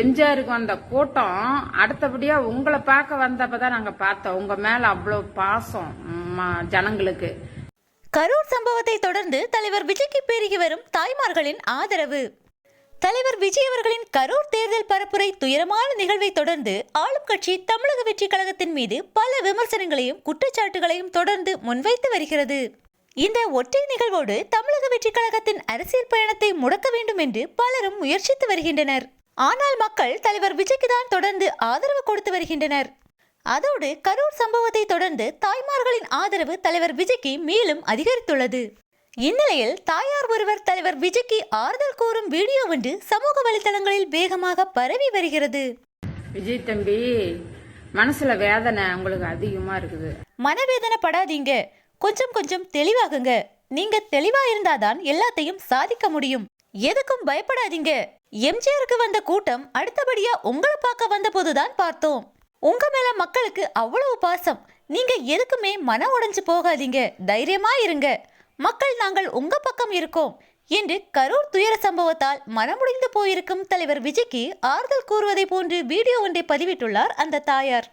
எம்ஜிஆருக்கு வந்த கூட்டம் அடுத்தபடியா உங்களை பார்க்க வந்தப்பதான் நாங்க பார்த்தோம். உங்க மேல அவ்வளவு பாசம் ஜனங்களுக்கு. கரூர் சம்பவத்தை தொடர்ந்து தலைவர் விஜய்க்கு பெருகி வரும் தாய்மார்களின் ஆதரவு. தலைவர் விஜய் அவர்களின் கரூர் தேர்தல் பரப்புரை துயரமான நிகழ்வை தொடர்ந்து ஆளும் கட்சி தமிழக வெற்றி கழகத்தின் மீது பல விமர்சனங்களையும் குற்றச்சாட்டுகளையும் தொடர்ந்து முன்வைத்து வருகிறது. இந்த ஒற்றை நிகழ்வோடு தமிழக வெற்றி கழகத்தின் அரசியல் பயணத்தை முடக்க வேண்டும் என்று பலரும் முயற்சித்து வருகின்றனர். ஆனால் மக்கள் தலைவர் விஜய்க்கு தான் தொடர்ந்து ஆதரவு கொடுத்து வருகின்றனர். அதோடு கரூர் சம்பவத்தை தொடர்ந்து தாய்மார்களின் ஆதரவு தலைவர் விஜய்க்கு மேலும் அதிகரித்துள்ளது. இந்நிலையில் தாயார் ஒருவர் தலைவர் விஜய்க்கு ஆறுதல் கூறும் வீடியோ ஒன்று சமூக வலைதளங்களில் வேகமாக பரவி வருகிறது. விஜய் தம்பி மனசுல வேதனை உங்களுக்கு அதிகமா இருக்குது. மனவேதனை படாதீங்க கொஞ்சம் கொஞ்சம் தெளிவாகுங்க. நீங்க தெளிவா இருந்தாதான் எல்லாத்தையும் சாதிக்க முடியும். எதுக்கும் பயப்படாதீங்க. எம்ஜிஆருக்கு வந்த கூட்டம் அடுத்தபடியா உங்களை பார்க்க வந்த போதுதான் பார்த்தோம். உங்க மேல மக்களுக்கு அவ்வளவு பாசம். நீங்க எதுக்குமே மன உடைஞ்சு போகாதீங்க. தைரியமா இருங்க. மக்கள் நாங்கள் உங்க பக்கம் இருக்கோம் என்று கரூர் துயர சம்பவத்தால் மனமுடைந்து போயிருக்கும் தலைவர் விஜய்க்கு ஆறுதல் கூறுவதை போன்று வீடியோ ஒன்றை பதிவிட்டுள்ளார் அந்த தாயார்.